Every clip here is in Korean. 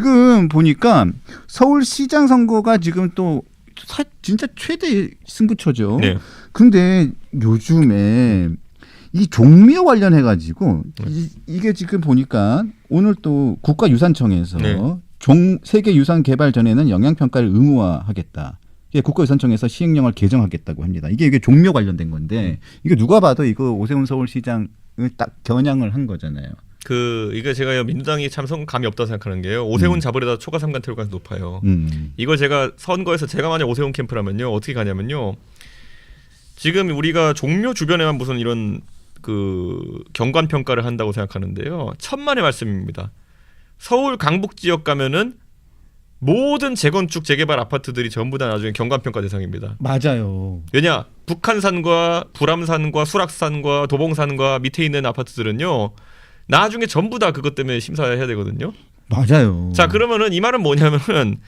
지금 보니까 서울시장 선거가 지금 또 사- 진짜 최대 승부처죠. 네. 근데 요즘에 이 종묘 관련해 가지고 이게 지금 보니까 오늘 또 국가유산청에서 네. 종 세계 유산 개발 전에는 영향 평가를 의무화하겠다. 이게 국가유산청에서 시행령을 개정하겠다고 합니다. 이게 이게 종묘 관련된 건데 이게 누가 봐도 이거 오세훈 서울시장을 딱 겨냥을 한 거잖아요. 그 이거 제가 민주당이 참 성감이 없다 고 생각하는 게요. 오세훈 잡으려다 초과 삼간 태울 가능성이 높아요. 음. 이걸 제가 선거에서 제가 만약 오세훈 캠프라면요 어떻게 가냐면요 지금 우리가 종묘 주변에만 무슨 이런 그 경관 평가를 한다고 생각하는데요 천만의 말씀입니다 서울 강북 지역 가면은 모든 재건축 재개발 아파트들이 전부 다 나중에 경관 평가 대상입니다 맞아요. 왜냐 북한산과 불암산과 수락산과 도봉산과 밑에 있는 아파트들은요 나중에 전부 다 그것 때문에 심사해야 되거든요 맞아요. 자 그러면은 이 말은 뭐냐면은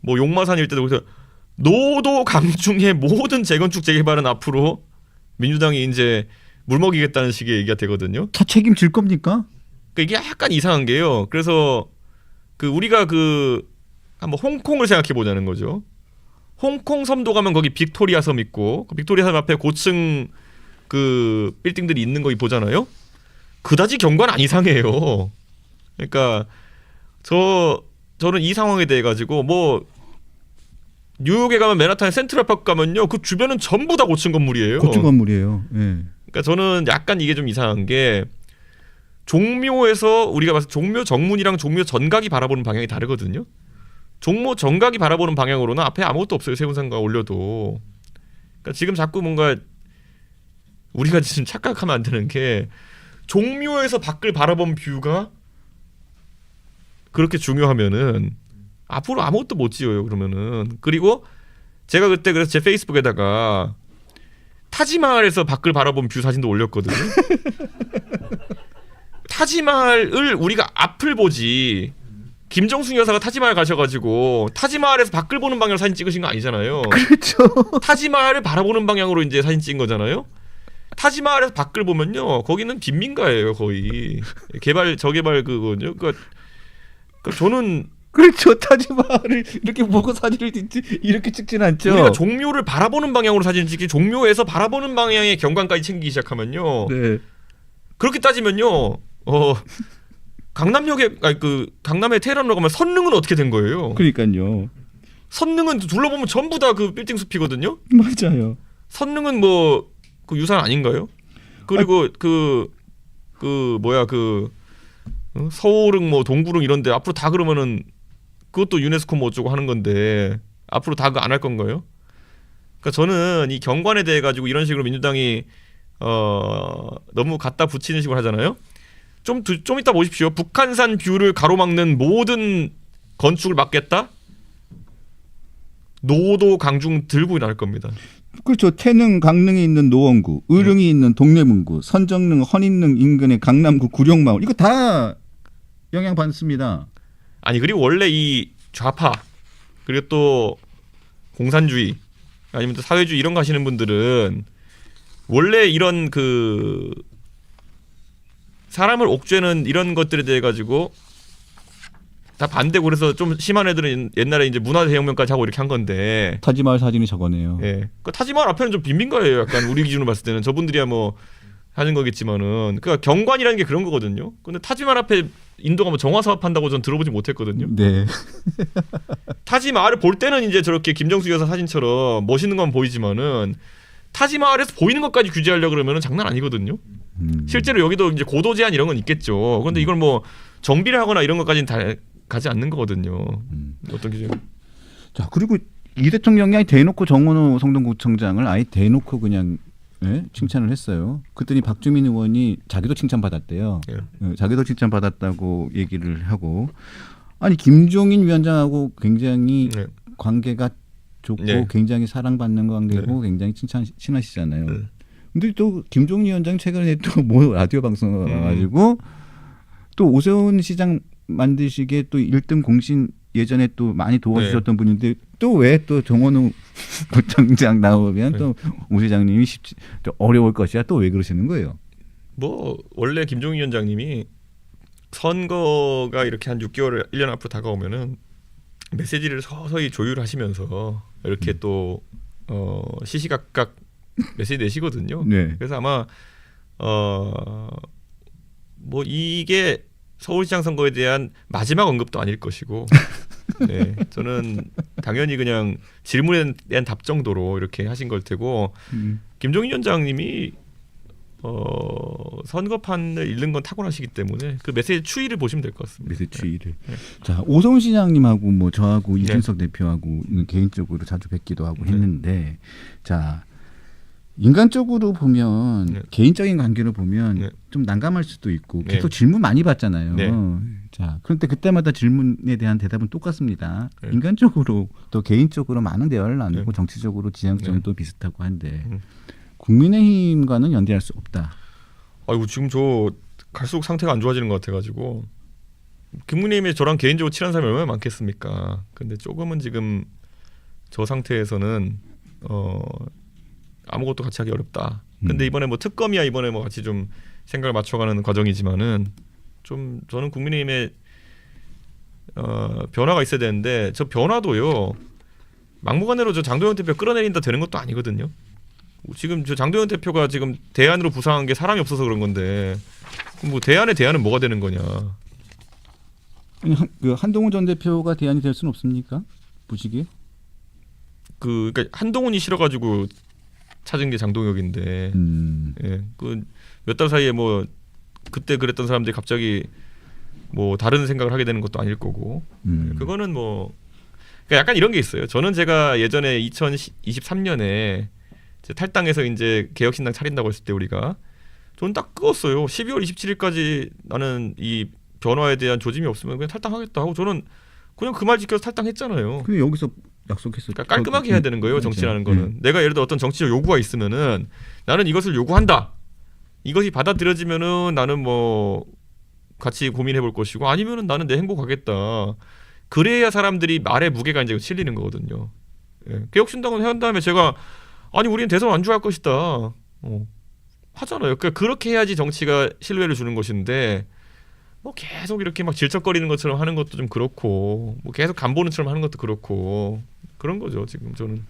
뭐 용마산 일대도 그래서 노도 강중의 모든 재건축 재개발은 앞으로 민주당이 이제 물먹이겠다는 식의 얘기가 되거든요. 다 책임질 겁니까? 그러니까 이게 약간 이상한 게요. 그래서 그 우리가 그 한번 홍콩을 생각해 보자는 거죠. 홍콩 섬도 가면 거기 빅토리아 섬 있고 그 빅토리아 섬 앞에 고층 그 빌딩들이 있는 거 보잖아요. 그다지 경관 안 이상해요. 그러니까 저 저는 이 상황에 대해 가지고 뭐 뉴욕에 가면 맨하탄 센트럴파크 가면요 그 주변은 전부 다 고층 건물이에요. 고층 건물이에요. 예. 그러니까 저는 약간 이게 좀 이상한 게 종묘에서 우리가 봤을 때 종묘 정문이랑 종묘 전각이 바라보는 방향이 다르거든요. 종묘 정각이 바라보는 방향으로는 앞에 아무것도 없어요. 세운상가 올려도. 그러니까 지금 자꾸 뭔가 우리가 지금 착각하면 안 되는 게 종묘에서 밖을 바라본 뷰가 그렇게 중요하면은 앞으로 아무것도 못 지어요. 그러면은 그리고 제가 그때 그래서 제 페이스북에다가 타지마할에서 밖을 바라본 뷰 사진도 올렸거든요. 타지마할을 우리가 앞을 보지. 김정숙 여사가 타지마할 가셔가지고 타지마할에서 밖을 보는 방향으로 사진 찍으신 거 아니잖아요. 그렇죠. 타지마할을 바라보는 방향으로 이제 사진 찍은 거잖아요. 타지마할에서 밖을 보면요, 거기는 빈민가예요 거의 개발 저개발 그거요. 그러니까, 그러니까 저는 그렇죠. 타지마를 이렇게 보고 사진을 찍지 이렇게 찍진 않죠. 우리가 종묘를 바라보는 방향으로 사진을 찍지 종묘에서 바라보는 방향의 경관까지 챙기기 시작하면요. 네. 그렇게 따지면요. 어 강남역에 아니 그 강남의 테헤란으로 가면 선릉은 어떻게 된 거예요? 그러니까요. 선릉은 둘러보면 전부 다 그 빌딩 숲이거든요. 맞아요. 선릉은 뭐 그 유산 아닌가요? 그리고 그그 뭐야 그 어? 서울릉 뭐 동구릉 이런데 앞으로 다 그러면은 그것도 유네스코 뭐 어쩌고 하는 건데 앞으로 다 그 안 할 건가요? 그러니까 저는 이 경관에 대해 가지고 이런 식으로 민주당이 어 너무 갖다 붙이는 식으로 하잖아요. 좀 좀 이따 보십시오. 북한산 뷰를 가로막는 모든 건축을 막겠다. 노도 강중 들고 나올 겁니다. 그렇죠. 태릉 강릉에 있는 노원구, 의릉이 네. 있는 동래문구, 선정릉, 헌인릉 인근의 강남구 구룡마을 이거 다 영향 받습니다. 아니 그리고 원래 이 좌파 그리고 또 공산주의 아니면 또 사회주의 이런 거 하시는 분들은 원래 이런 그 사람을 옥죄는 이런 것들에 대해 가지고 다 반대고 그래서 좀 심한 애들은 옛날에 이제 문화 대혁명까지 하고 이렇게 한 건데 타지마을 사진이 저거네요. 예. 그 타지마할 앞에는 좀 빈민가예요. 약간 우리 기준으로 봤을 때는 저분들이야 뭐 하는 거겠지만은 그러니까 경관이라는 게 그런 거거든요. 근데 타지마할 앞에 인도가 뭐 정화 사업한다고 전 들어보지 못했거든요. 네. 타지마할을 볼 때는 이제 저렇게 김정숙 여사 사진처럼 멋있는 건 보이지만은 타지마할에서 보이는 것까지 규제하려 그러면은 장난 아니거든요. 음. 실제로 여기도 이제 고도 제한 이런 건 있겠죠. 그런데 이걸 뭐 정비를 하거나 이런 것까지는 다 가지 않는 거거든요. 음. 어떤 기준? 자 그리고 이 대통령이 아예 대놓고 정원호 성동구청장을 아예 대놓고 그냥 예? 칭찬을 했어요. 그랬더니 박주민 의원이 자기도 칭찬 받았대요. 예. 어, 자기도 칭찬 받았다고 얘기를 하고 아니 김종인 위원장하고 굉장히 네. 관계가 좋고 네. 굉장히 사랑받는 관계고 굉장히 칭찬 친하시잖아요. 네. 근데 또 김종인 위원장 최근에 또 뭐 라디오 방송 음. 나가지고 또 오세훈 시장 만드시기에 또 1등 공신 예전에 또 많이 도와주셨던 네. 분인데 또 왜 또 정원우 부청장 나오면 네. 또오 시장님이 쉽지 또 어려울 것이야 또 왜 그러시는 거예요? 뭐 원래 김종인 위원장님이 선거가 이렇게 한 6개월, 1년 앞으로 다가오면은 메시지를 서서히 조율하시면서 이렇게 음. 또 어, 시시각각 메시지 내시거든요. 네. 그래서 아마 어, 뭐 이게 서울시장 선거에 대한 마지막 언급도 아닐 것이고, 네, 저는 당연히 그냥 질문에 대한 답 정도로 이렇게 하신 걸 테고 음. 김종인 위원장님이 어, 선거판을 읽는 건 타고나시기 때문에 그 메시지 추이를 보시면 될 것 같습니다. 메시지 추이를. 네. 자 오성훈 시장님하고 뭐 저하고 이준석 대표하고는 개인적으로 자주 뵙기도 하고 네. 했는데 자 인간적으로 보면 네. 개인적인 관계로 보면 네. 좀 난감할 수도 있고 네. 계속 질문 많이 받잖아요. 네. 자 그런데 그때마다 질문에 대한 대답은 똑같습니다. 네. 인간적으로 또 개인적으로 많은 대화를 나누고 네. 정치적으로 지향점도 비슷하고 한데 음. 국민의힘과는 연대할 수 없다. 아이고 지금 저 갈수록 상태가 안 좋아지는 것 같아가지고 김문희님이 저랑 개인적으로 친한 사람이 얼마나 많겠습니까? 근데 조금은 지금 저 상태에서는 어 아무것도 같이 하기 어렵다. 근데 음. 이번에 뭐 특검이야 이번에 뭐 같이 좀 생각을 맞춰가는 과정이지만은 좀 저는 국민의힘에 어 변화가 있어야 되는데 저 변화도요 막무가내로 저 장도영 대표 끌어내린다 되는 것도 아니거든요. 지금 저 장도영 대표가 지금 대안으로 부상한 게 사람이 없어서 그런 건데 뭐 대안의 대안은 뭐가 되는 거냐? 한, 그 한동훈 전 대표가 대안이 될 수는 없습니까? 보시기에? 그 그러니까 한동훈이 싫어가지고 찾은 게 장동혁인데 음. 예, 그 몇 달 사이에 뭐 그때 그랬던 사람들이 갑자기 뭐 다른 생각을 하게 되는 것도 아닐 거고 음. 그거는 뭐 그러니까 약간 이런 게 있어요. 저는 제가 예전에 2023년에 탈당해서 이제 개혁신당 차린다고 했을 때 우리가 저는 딱 끄었어요. 12월 27일까지 나는 이 변화에 대한 조짐이 없으면 그냥 탈당하겠다 하고 저는 그냥 그 말 지켜서 탈당했잖아요. 근데 여기서 약속했었죠. 그러니까 깔끔하게 해야 되는 거예요. 맞아요. 정치라는 거는 음. 내가 예를 들어 어떤 정치적 요구가 있으면은 나는 이것을 요구한다. 이것이 받아들여지면은 나는 뭐 같이 고민해 볼 것이고 아니면은 나는 내 행복하겠다. 그래야 사람들이 말의 무게가 이제 실리는 거거든요. 예. 개혁신당은 해한 다음에 제가 아니 우리는 대선 완주할 것이다. 어. 하잖아요. 그러니까 그렇게 해야지 정치가 신뢰를 주는 것인데 뭐 계속 이렇게 막 질척거리는 것처럼 하는 것도 좀 그렇고 뭐 계속 간보는처럼 하는 것도 그렇고 그런 거죠 지금 저는